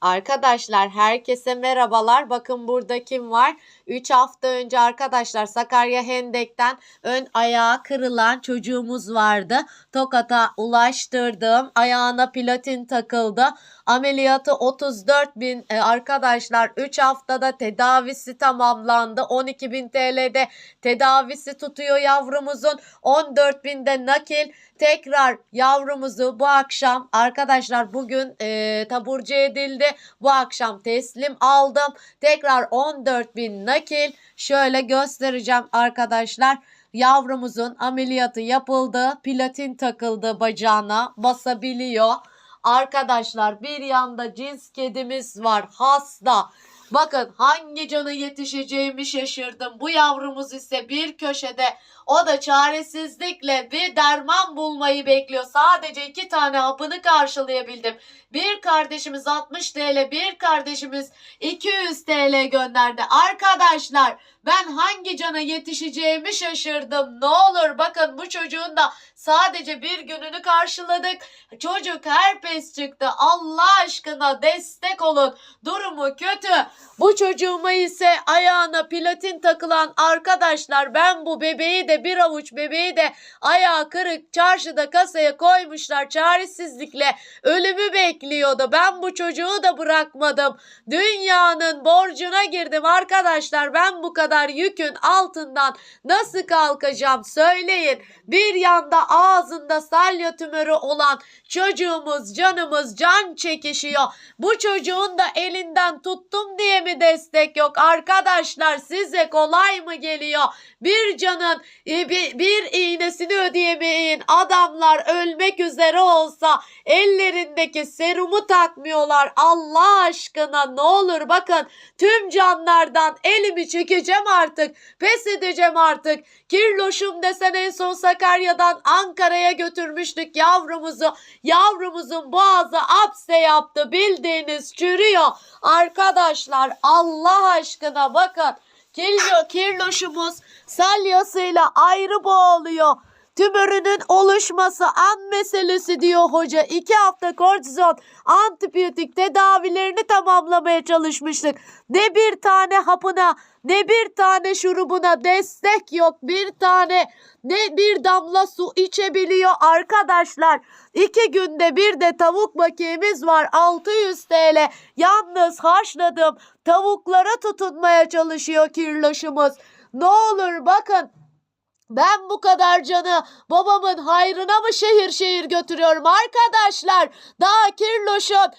Arkadaşlar herkese merhabalar. Bakın burada kim var? 3 hafta önce arkadaşlar Sakarya Hendek'ten ön ayağı kırılan çocuğumuz vardı. Tokat'a ulaştırdım. Ayağına platin takıldı. Ameliyatı 34 bin e, arkadaşlar 3 haftada tedavisi tamamlandı. 12 bin TL'de tedavisi tutuyor yavrumuzun. 14 binde nakil. Tekrar yavrumuzu bu akşam arkadaşlar bugün e, taburcu edildi. Bu akşam teslim aldım. Tekrar 14 bin nakil. Şöyle göstereceğim arkadaşlar. Yavrumuzun ameliyatı yapıldı. Platin takıldı bacağına. Basabiliyor. Arkadaşlar bir yanda cins kedimiz var hasta. Bakın hangi cana yetişeceğimi şaşırdım. Bu yavrumuz ise bir köşede o da çaresizlikle bir derman bulmayı bekliyor. Sadece iki tane hapını karşılayabildim. Bir kardeşimiz 60 TL, bir kardeşimiz 200 TL gönderdi. Arkadaşlar ben hangi cana yetişeceğimi şaşırdım. Ne olur bakın bu çocuğun da sadece bir gününü karşıladık. Çocuk herpes çıktı. Allah aşkına destek olun. Durumu kötü. Bu çocuğuma ise ayağına platin takılan arkadaşlar ben bu bebeği de bir avuç bebeği de ayağı kırık çarşıda kasaya koymuşlar çaresizlikle ölümü bekliyordu. Ben bu çocuğu da bırakmadım. Dünyanın borcuna girdim arkadaşlar ben bu kadar yükün altından nasıl kalkacağım söyleyin. Bir yanda ağzında salya tümörü olan çocuğumuz canımız can çekişiyor. Bu çocuğun da elinden tuttum destek yok. Arkadaşlar size kolay mı geliyor? Bir canın e, bir, iğnesini ödeyemeyin. Adamlar ölmek üzere olsa ellerindeki serumu takmıyorlar. Allah aşkına ne olur bakın. Tüm canlardan elimi çekeceğim artık. Pes edeceğim artık. Kirloşum desen en son Sakarya'dan Ankara'ya götürmüştük yavrumuzu. Yavrumuzun boğazı apse yaptı. Bildiğiniz çürüyor arkadaşlar Allah aşkına bakın Kirlo, kirloşumuz salyasıyla ayrı boğuluyor. Tümörünün oluşması an meselesi diyor hoca. İki hafta kortizon antibiyotik tedavilerini tamamlamaya çalışmıştık. Ne bir tane hapına ne bir tane şurubuna destek yok. Bir tane ne bir damla su içebiliyor arkadaşlar. İki günde bir de tavuk bakiyemiz var 600 TL. Yalnız haşladım tavuklara tutunmaya çalışıyor kirloşumuz. Ne olur bakın ben bu kadar canı babamın hayrına mı şehir şehir götürüyorum arkadaşlar? Daha kirloşun